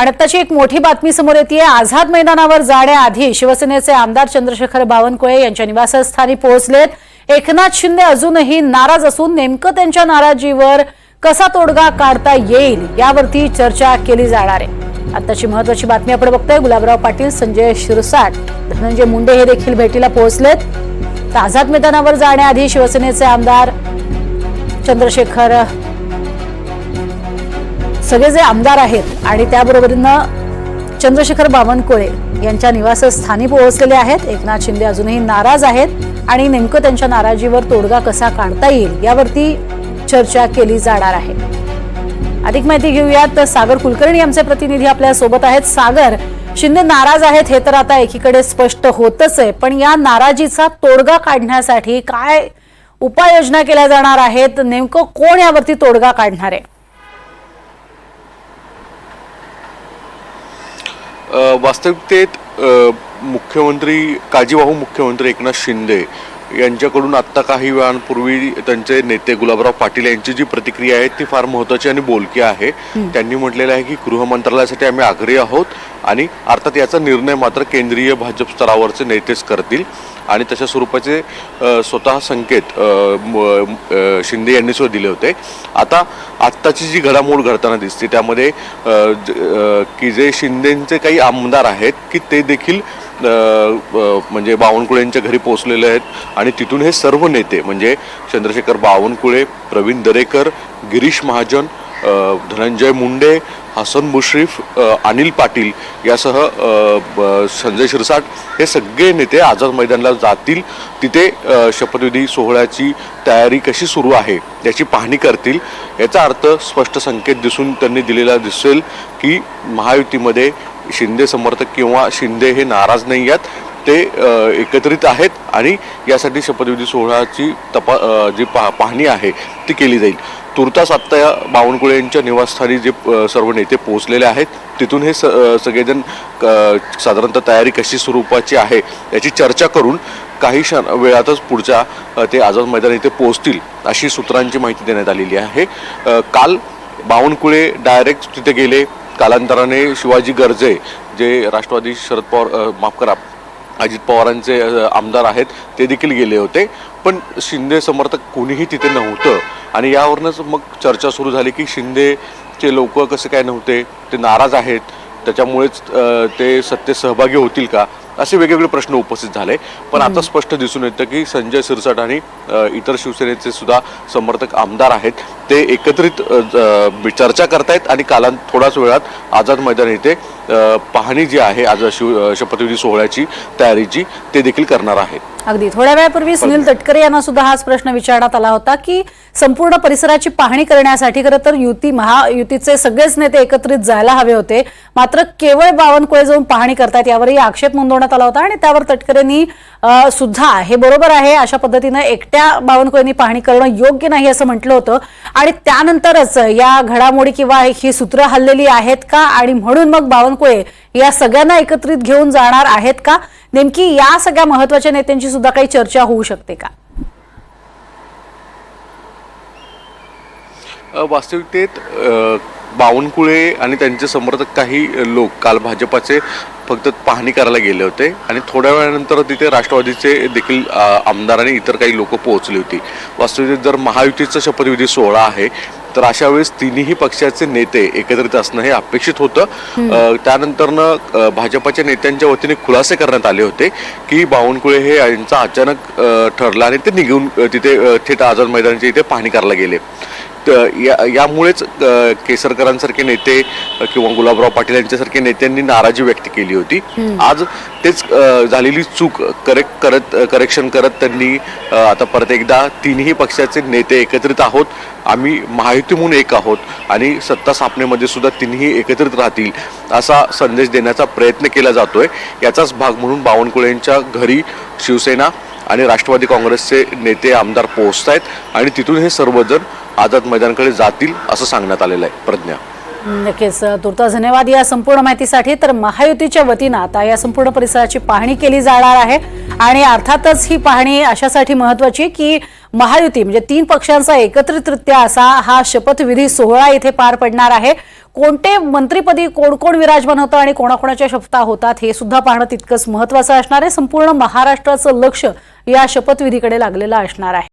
आणि आत्ताची एक मोठी बातमी समोर येते आझाद मैदानावर जाण्याआधी शिवसेनेचे आमदार चंद्रशेखर बावनकुळे यांच्या निवासस्थानी पोहोचलेत. एकनाथ शिंदे अजूनही नाराज असून नेमकं त्यांच्या नाराजीवर कसा तोडगा काढता येईल यावरती चर्चा केली जाणार आहे. आताची महत्वाची बातमी आपण बघतोय. गुलाबराव पाटील संजय शिरसाट धनंजय मुंडे हे देखील भेटीला पोहोचलेत. तर आझाद मैदानावर जाण्याआधी शिवसेनेचे आमदार चंद्रशेखर सगळे जे आमदार आहेत आणि त्याबरोबरीनं चंद्रशेखर बावनकुळे यांच्या निवासस्थानी पोहोचलेले आहेत. एकनाथ शिंदे अजूनही नाराज आहेत आणि नेमकं त्यांच्या नाराजीवर तोडगा कसा काढता येईल यावरती चर्चा केली जाणार आहे. अधिक माहिती घेऊयात. सागर कुलकर्णी आमचे प्रतिनिधी आपल्यासोबत आहेत. सागर शिंदे नाराज आहेत हे तर आता एकीकडे स्पष्ट होतच आहे पण या नाराजीचा तोडगा काढण्यासाठी काय उपाययोजना केल्या जाणार आहेत? नेमकं कोण यावरती तोडगा काढणार आहे? वास्तविकतेत मुख्यमंत्री काळजीवाहू मुख्यमंत्री एकनाथ शिंदे यांच्याकडून आत्ता काही वेळांपूर्वी त्यांचे नेते गुलाबराव पाटील यांची जी प्रतिक्रिया आहे ती फार महत्वाची आणि बोलकी आहे. त्यांनी म्हटलेलं आहे की गृह मंत्रालयासाठी आम्ही आग्रही आहोत आणि अर्थात याचा निर्णय मात्र केंद्रीय भाजप स्तरावरचे नेतेच करतील. आणि तशा स्वरूपाचे स्वतः संकेत म- शिंदे यांनी सुद्धा दिले होते. आता आत्ताची जी घडामोड घडताना दिसते त्यामध्ये की जे शिंदेचे काही आमदार आहेत की ते देखील म्हणजे बावनकुळेंच्या घरी पोहोचलेले आहेत. आणि तिथून हे सर्व नेते म्हणजे चंद्रशेखर बावनकुळे प्रवीण दरेकर गिरीश महाजन धनंजय मुंडे हसन मुश्रीफ अनिल पाटील यासह ब- संजय शिरसाट हे सगळे नेते आझाद मैदानाला जातील. तिथे शपथविधी सोहळ्याची तयारी कशी सुरू आहे याची पाहणी करतील. याचा अर्थ स्पष्ट संकेत दिसून त्यांनी दिलेला दिसेल की महायुतीमध्ये शिंदे समर्थक किंवा शिंदे हे नाराज नाही आहेत. ते एकत्रित आहेत आणि यासाठी शपथविधी सोहळ्याची तपा जी पा पाहणी आहे ती केली जाईल. तुर्तास आत्ता या बावनकुळे यांच्या निवासस्थानी जे सर्व नेते पोहोचलेले आहेत तिथून हे स सगळेजण साधारणतः तयारी कशी स्वरूपाची आहे याची चर्चा करून काही क्षण वेळातच पुढच्या ते आझाद मैदान इथे पोहोचतील अशी सूत्रांची माहिती देण्यात आलेली आहे. काल बावनकुळे डायरेक्ट तिथे गेले कालांतराने शिवाजी गर्जे जे राष्ट्रवादी शरद पवार माफ करा अजित पवारांचे आमदार आहेत ते देखील गेले होते. पण शिंदे समर्थक कोणीही तिथे नव्हतं. आणि यावरूनच मग चर्चा सुरू झाली की शिंदेचे लोक कसे काय नव्हते ते नाराज आहेत. त्याच्यामुळेच ते सत्तेत सहभागी होतील का? असे वेगवेगळे प्रश्न उपस्थित झाले. पण आता स्पष्ट दिसून येतं की संजय सिरसाट आणि इतर शिवसेनेचे सुद्धा समर्थक आमदार आहेत. ते एकत्रित चर्चा करतायत आणि कालांत थोड्याच वेळात आझाद मैदान येथे पाहणी जी आहे आज शिव शपथविधी सोहळ्याची तयारीची ते देखील करणार आहेत. अगदी. थोड्या वेळापूर्वी सुनील तटकरे यांना सुद्धा हाच प्रश्न विचारण्यात आला होता की संपूर्ण परिसराची पाहणी करण्यासाठी खरं तर युती महायुतीचे सगळेच नेते एकत्रित जायला हवे होते. मात्र केवळ बावनकुळे जाऊन पाहणी करतायत यावरही आक्षेप नोंदवण्यात आला होता आणि त्यावर तटकरेंनी सुद्धा हे बरोबर आहे अशा पद्धतीनं एकट्या बावनकुळेंनी पाहणी करणं योग्य नाही असं म्हटलं होतं. आणि त्यानंतरच या घडामोडी किंवा ही सूत्र हल्लेली आहेत का? आणि म्हणून मग बावनकुळे या सगळ्यांना एकत्रित घेऊन जाणार आहेत का? नेमकी या सगळ्या महत्त्वाच्या नेत्यांची सुद्धा काही चर्चा होऊ शकते का? वास्तविकतेत बावनकुळे आणि त्यांचे समर्थक काही लोक काल भाजपाचे फक्त पाहणी करायला गेले होते. आणि थोड्या वेळानंतर तिथे राष्ट्रवादीचे देखील आमदार आणि इतर काही लोक पोहोचली होती. वास्तविकतेत जर महायुतीचा शपथविधी सोहळा आहे तर अशा वेळेस तिन्ही पक्षाचे नेते एकत्रित असणं हे अपेक्षित होतं. त्यानंतरनं भाजपाच्या नेत्यांच्या वतीने खुलासे करण्यात आले होते की बावनकुळे हे यांचा अचानक ठरला आणि ते निघून तिथे थेट आझाद मैदानाच्या इथे पाहणी करायला गेले. या यामुळेच केसरकरांसारखे नेते किंवा गुलाबराव पाटील यांच्यासारखे नेत्यांनी नाराजी व्यक्त केली होती. आज तेच झालेली चूक करेक्ट करत करेक्शन करत त्यांनी आता परत एकदा तिन्ही पक्षाचे नेते एकत्रित आहोत. आम्ही महायुती म्हणून एक आहोत आणि सत्ता स्थापनेमध्ये सुद्धा तिन्ही एकत्रित राहतील असा संदेश देण्याचा प्रयत्न केला जातोय. याचाच भाग म्हणून बावनकुळेंच्या घरी शिवसेना आणि राष्ट्रवादी काँग्रेसचे नेते आमदार पोहोचत आहेत आणि तिथून हे सर्वजण आझाद मैदानकडे जातील असं सांगण्यात आलेलं आहे. प्रज्ञा. नक्कीच तुर्तास धन्यवाद या संपूर्ण माहितीसाठी. तर महायुतीच्या वतीनं आता या संपूर्ण परिसराची पाहणी केली जाणार आहे. आणि अर्थातच ही पाहणी अशासाठी महत्वाची की महायुती म्हणजे तीन पक्षांचा एकत्रितरित्या असा हा शपथविधी सोहळा इथे पार पडणार आहे. कोणते मंत्रीपदी कोण कोण विराजमान होतं आणि कोणाकोणाच्या शपथा होतात हे सुद्धा पाहणं तितकंच महत्वाचं असणार आहे. संपूर्ण महाराष्ट्राचं लक्ष या शपथविधीकडे लागलेलं असणार आहे.